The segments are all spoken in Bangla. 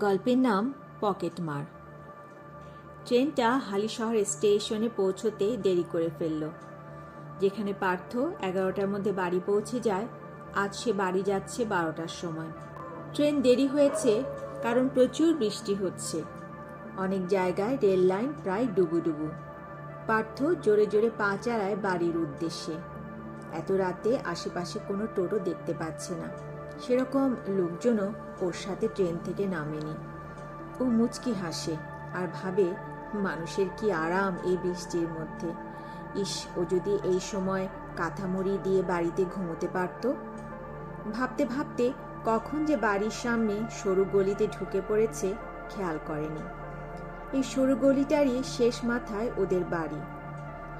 গল্পের নাম পকেটমার ট্রেনটা হালিশহর স্টেশনে পৌঁছতে দেরি করে ফেলল। যেখানে পার্থ এগারোটার মধ্যে বাড়ি পৌঁছে যায়, আজ সে বাড়ি যাচ্ছে বারোটার সময়। ট্রেন দেরি হয়েছে কারণ প্রচুর বৃষ্টি হচ্ছে। অনেক জায়গায় রেল লাইন প্রায় ডুবু ডুবু। পার্থ জোরে জোরে পা চালায় বাড়ির উদ্দেশ্যে। এত রাতে আশেপাশে কোনো টোটো দেখতে পাচ্ছে না। সেরকম লোকজনও ওর সাথে ট্রেন থেকে নামেনি। ও মুচকি হাসে আর ভাবে, মানুষের কি আরাম এই বৃষ্টির মধ্যে? ইস, ও যদি এই সময় কাঁথামুড়ি দিয়ে বাড়িতে ঘুমোতে পারত? ভাবতে ভাবতে কখন যে বাড়ির সামনে সরু গলিতে ঢুকে পড়েছে, খেয়াল করেনি। এই সরু গলিটারই শেষ মাথায় ওদের বাড়ি।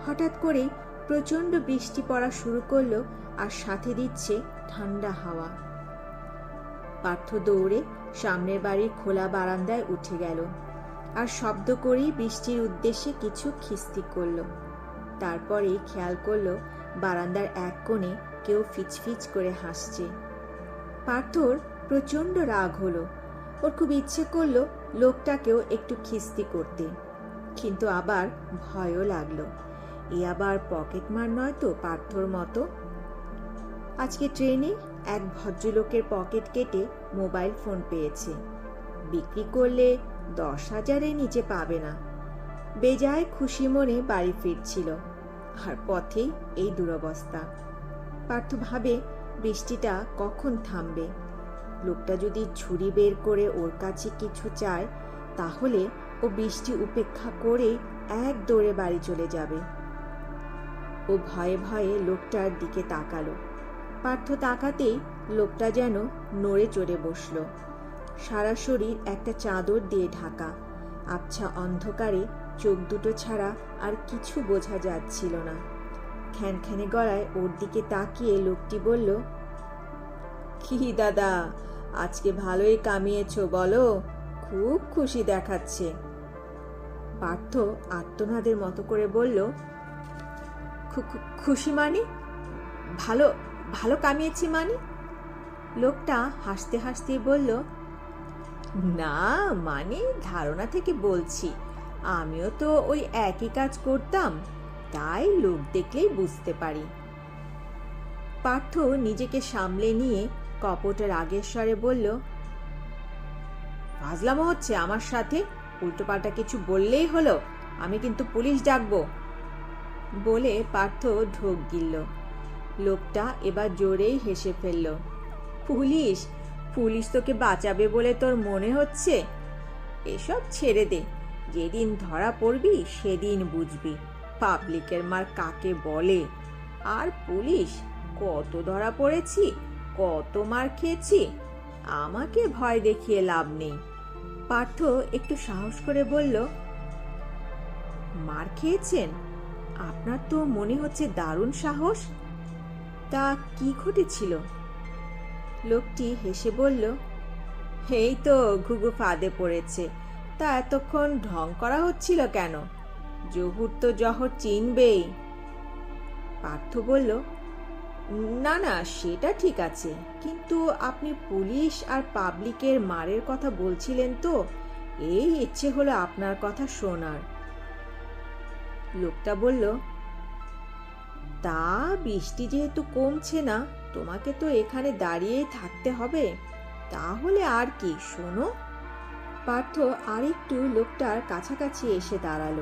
হঠাৎ করে প্রচণ্ড বৃষ্টি পড়া শুরু করল আর সাথে দিচ্ছে ঠান্ডা হাওয়া। পার্থ দৌড়ে সামনের বাড়ির খোলা বারান্দায় উঠে গেল আর শব্দ করেই বৃষ্টির উদ্দেশ্যে কিছু খিস্তি করল। তারপরে খেয়াল করল বারান্দার এক কোণে কেউ ফিচফিচ করে হাসছে। পার্থর প্রচণ্ড রাগ হলো। ওর খুব ইচ্ছে করল লোকটাকেও একটু খিস্তি করতে। কিন্তু আবার ভয়ও লাগল। এ আবার পকেটমার নয় তো পার্থর মতো? আজকে ট্রেনে এক ভদ্রলোকের পকেট কেটে মোবাইল ফোন পেয়েছে। বিক্রি করলে দশ হাজারের নিচে পাবে না। বেজায় খুশি মনে বাড়ি ফিরছিল। আর পথেই এই দুরবস্থা। পার্থ ভাবে, বৃষ্টিটা কখন থামবে? লোকটা যদি ঝুড়ি বের করে ওর কাছে কিছু চায়, তাহলে ও বৃষ্টি উপেক্ষা করে এক দৌড়ে বাড়ি চলে যাবে। ও ভয়ে ভয়ে লোকটার দিকে তাকালো। পার্থ তাকাতেই লোকটা যেন নড়ে চড়ে বসল। সারা শরীর একটা চাদর দিয়ে ঢাকা। আবছা অন্ধকারে চোখ দুটো ছাড়া আর কিছু বোঝা যাচ্ছিল না। খ্যানখ্যানে গলায় ওর দিকে তাকিয়ে লোকটি বলল, কি দাদা, আজকে ভালোই কামিয়েছ বলো, খুব খুশি দেখাচ্ছে। পার্থ আত্মনাদের মতো করে বলল "খু- খু- খুশি মানে? ভালো ভালো কামিয়েছি মানে? লোকটা হাসতে হাসতে বলল, না মানে ধারণা থেকে বলছি। আমিও তো ওই একই কাজ করতাম, তাই লোক দেখলেই বুঝতে পারি। পার্থ নিজেকে সামলে নিয়ে কপট রাগের স্বরে বলল, ফাজলামো হচ্ছে আমার সাথে, উল্টোপাল্টা কিছু বললেই হলো, আমি কিন্তু পুলিশ ডাকবো। বলে পার্থ ঢোক গিলল। লোকটা এবার জোরেই হেসে ফেলল, পুলিশ পুলিশ তোকে বাঁচাবে বলে তোর মনে হচ্ছে? এসব ছেড়ে দে, যেদিন ধরা পড়বি সেদিন বুঝবি, পাবলিকের মার কাকে বলে? আর পুলিশ, কত ধরা পড়েছি, কত মার খেয়েছি, আমাকে ভয় দেখিয়ে লাভ নেই। পার্থ একটু সাহস করে বলল, মার খেয়েছেন? আপনার তো মনে হচ্ছে দারুণ সাহস। তা কি ঘটেছিল? লোকটি হেসে বলল, এই তো ঘুঘু ফাঁদে পড়েছে। তা এতক্ষণ ঢং করা হচ্ছিল কেন? জহুর তো জহর চিনবেই। পার্থ বলল, না না, সেটা ঠিক আছে। কিন্তু আপনি পুলিশ আর পাবলিকের মারের কথা বলছিলেন তো। এই ইচ্ছে হলো আপনার কথা শোনার। লোকটা বলল তা বৃষ্টি যেহেতু কমছে না, তোমাকে তো এখানে দাঁড়িয়েই থাকতে হবে। তাহলে আর কি, শোনো। পার্থ আরেকটু লোকটার কাছাকাছি এসে দাঁড়াল।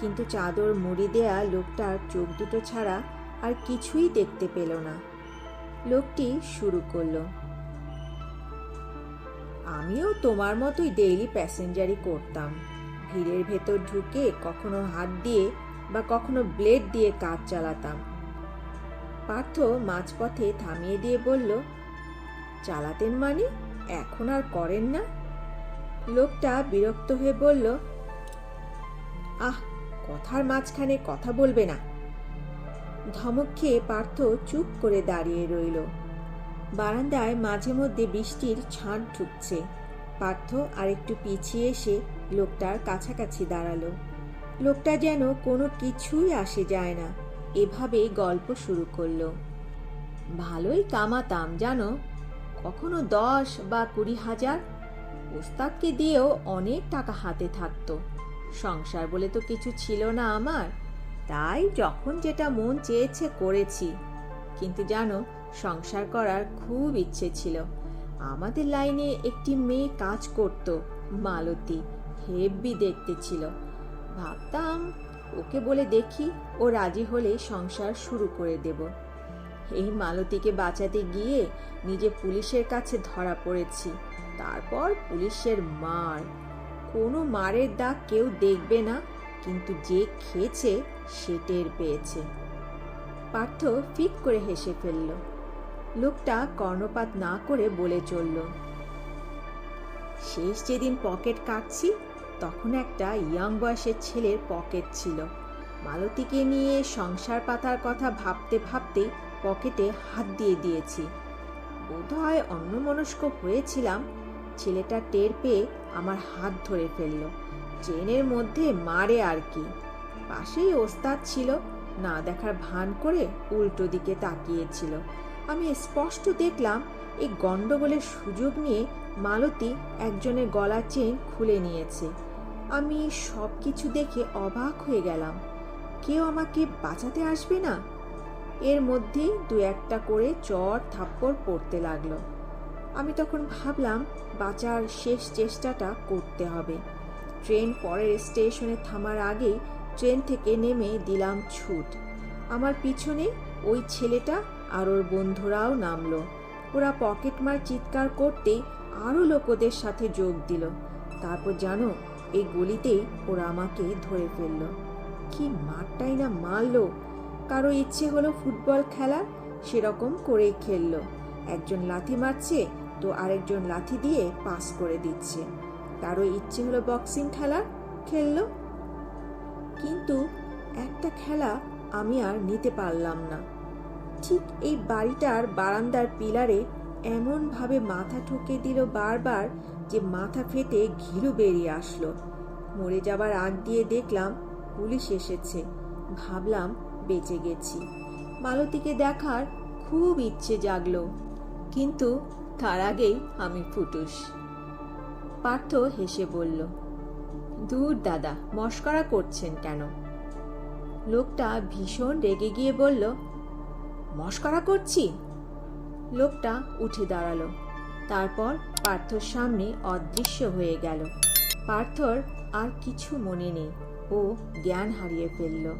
কিন্তু চাদর মুড়ি দেয়া লোকটার চোখ দুটো ছাড়া আর কিছুই দেখতে পেল না। লোকটি শুরু করল, আমিও তোমার মতোই ডেইলি প্যাসেঞ্জারি করতাম। ভিড়ের ভেতর ঢুকে কখনো হাত দিয়ে বা কখনো ব্লেড দিয়ে কাজ চালাতাম। পার্থ মাঝপথে থামিয়ে দিয়ে বলল, চালাতেন মানে? এখন আর করেন না? লোকটা বিরক্ত হয়ে বলল, আহ, কথার মাঝখানে কথা বলবে না। ধমক খেয়ে পার্থ চুপ করে দাঁড়িয়ে রইল। বারান্দায় মাঝে মধ্যে বৃষ্টির ছাঁট ঢুকছে। পার্থ আর একটু পিছিয়ে এসে লোকটার কাছাকাছি দাঁড়াল। লোকটা যেন কোনো কিছুই আসে যায় না। এভাবে গল্প শুরু করল। ভালোই কামাতাম, জানো? কখনো দশ বা কুড়ি হাজার? ওস্তাদকে দিয়েও অনেক টাকা হাতে থাকতো। সংসার বলে তো কিছু ছিল না আমার। তাই যখন যেটা মন চেয়েছে করেছি। কিন্তু জানো, সংসার করার খুব ইচ্ছে ছিল। আমাদের লাইনে একটি মেয়ে কাজ করত, মালতী, হেব্বি দেখতে ছিল। ভাবতাম, ওকে বলে দেখি ও রাজি হলে সংসার শুরু করে দেব। এই মালতীকে বাঁচাতে গিয়ে নিজে পুলিশের কাছে ধরা পড়েছি। তারপর পুলিশের মার। কোনো মারের দাগ কেউ দেখবে না, কিন্তু যে খেয়েছে সে টের পেয়েছে। পার্থ ফিক করে হেসে ফেলল। লোকটা কর্ণপাত না করে বলে চলল, শেষ যেদিন পকেট কাটছি তখন একটা ইয়াং বয়সের ছেলের পকেট ছিল। মালতীকে নিয়ে সংসার পাতার কথা ভাবতে ভাবতে পকেটে হাত দিয়ে দিয়েছি। বোধহয় অন্যমনস্ক হয়েছিলাম। ছেলেটা টের পেয়ে আমার হাত ধরে ফেলল। ট্রেনের মধ্যে মারে আর কি। পাশেই ওস্তাদ ছিল, না দেখার ভান করে উল্টো দিকে তাকিয়েছিল। আমি স্পষ্ট দেখলাম, এই গন্ডগোলের সুযোগ নিয়ে মালতী একজনের গলার চেন খুলে নিয়েছে। আমি সব কিছু দেখে অবাক হয়ে গেলাম। কেউ আমাকে বাঁচাতে আসবে না? এর মধ্যেই দু একটা করে চর থাপ্পড় পড়তে লাগল। আমি তখন ভাবলাম, বাঁচার শেষ চেষ্টাটা করতে হবে। ট্রেন পরের স্টেশনে থামার আগেই ট্রেন থেকে নেমে দিলাম ছুট। আমার পিছনে ওই ছেলেটা আর ওর বন্ধুরাও নামলো। ওরা পকেটমার চিৎকার করতেই আরও লোক ওদের সাথে যোগ দিল। তারপর জানো এই গলিতেই ওরা আমাকে ধরে ফেলল। কি মারটাই না মারলো। কারও ইচ্ছে হলো ফুটবল খেলা, সেরকম করেই খেললো। একজন লাথি মারছে, তো আরেকজন লাথি দিয়ে পাস করে দিচ্ছে। কারও ইচ্ছে হলো বক্সিং খেলার খেললো। কিন্তু একটা খেলা আমি আর নিতে পারলাম না। ঠিক এই বাড়িটার বারান্দার পিলারে এমনভাবে মাথা ঠুকে দিল বারবার যে মাথা ফেটে ঘিলু বেরিয়ে আসলো। মরে যাবার আগ দিয়ে দেখলাম পুলিশ এসেছে। ভাবলাম বেঁচে গেছি। মালতীকে দেখার খুব ইচ্ছে জাগলো, কিন্তু তার আগেই আমি ফুটুস। পার্থ হেসে বলল, দূর দাদা, মস্করা করছেন কেন? লোকটা ভীষণ রেগে গিয়ে বলল, মস্করা করছি? লোকটা উঠে দাঁড়াল। তারপর পার্থর সামনে অদৃশ্য হয়ে গেল। পার্থর আর কিছু মনে নেই। ও জ্ঞান হারিয়ে ফেলল।